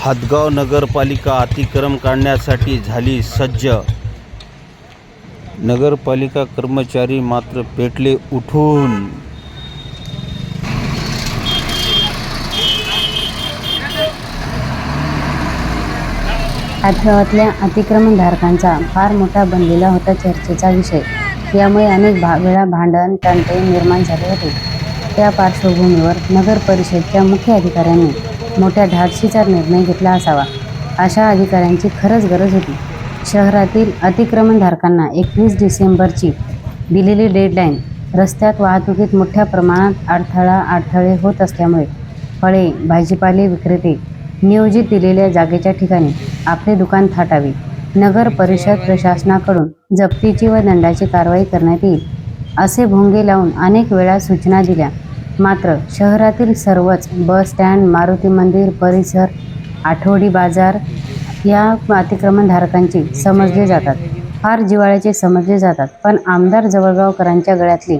हदगाव नगरपालिका अतिक्रम काढण्यासाठी झाली सज्ज. नगरपालिका कर्मचारी मात्र पेटले उठून. आठवड्यातल्या अतिक्रमणधारकांचा फार मोठा बनलेला होता चर्चेचा विषय. यामुळे अनेक भा वेळा भांडण तंटे निर्माण झाले होते. त्या पार्श्वभूमीवर नगर परिषदच्या मुख्य अधिकाऱ्यांनी मोठ्या धाडशीचा निर्णय घेतला असावा अशा अधिकाऱ्यांची खरंच गरज होती. शहरातील अतिक्रमणधारकांना एकवीस डिसेंबरची दिलेली डेडलाईन रस्त्यात वाहतुकीत मोठ्या प्रमाणात अडथळा अडथळे होत असल्यामुळे फळे भाजीपाले विक्रेते नियोजित दिलेल्या जागेच्या ठिकाणी आपले दुकान थाटावे. नगर परिषद प्रशासनाकडून जप्तीची व दंडाची कारवाई करण्यात येईल असे भोंगे लावून अनेक वेळा सूचना दिल्या. मात्र शहरातील सर्वच बस स्टँड मारुती मंदिर परिसर आठवडी बाजार या अतिक्रमणधारकांची समजले जातात. फार जिव्हाळ्याचे समजले जातात पण आमदार जवळगावकरांच्या गळ्यातले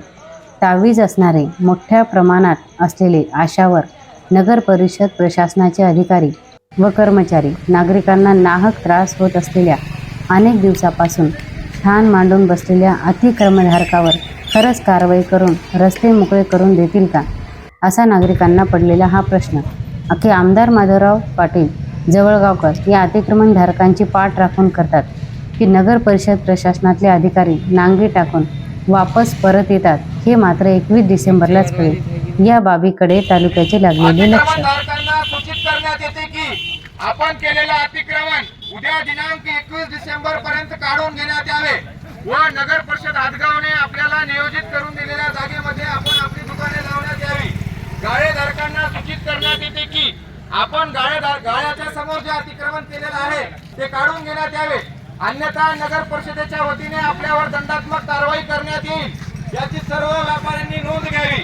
तावीज असणारे मोठ्या प्रमाणात असलेले आशावर नगर परिषद प्रशासनाचे अधिकारी व कर्मचारी नागरिकांना नाहक त्रास होत असलेल्या अनेक दिवसापासून ठाण मांडून बसलेल्या अतिक्रमणधारकावर खरंच कारवाई करून रस्ते मोकळे करून देतील का? असा नागरिकांना पडलेला हा प्रश्न. अखे आमदार माधवराव पाटील जवळगावकर या अतिक्रमणधारकांची पाठ राखून करतात. की नगर परिषद प्रशासनातले अधिकारी नांगी टाकून वापस परत येतात हे मात्र एकवीस डिसेंबरलाच कळेल. या बाबीकडे तालुक्याचे लागलेले लक्ष. सूचित करण्यात येते की आपण केलेलं अतिक्रमण उद्या दिनांक एकवीस डिसेंबर पर्यंत काढून घेण्यात यावे. व नगर परिषद हातगावने आपल्याला नियोजित करून दिलेल्या जागेमध्ये आपण आपली दुकाने लावण्यात यावी. गाळेधारकांना सूचित करण्यात येते की आपण गाळेधार गाळ्याच्या समोर जे अतिक्रमण केलेलं आहे ते काढून घेण्यात यावे. अन्यथा नगर परिषदेच्या वतीने आपल्यावर दंडात्मक कारवाई करण्यात येईल. याची सर्व व्यापाऱ्यांनी नोंद घ्यावी.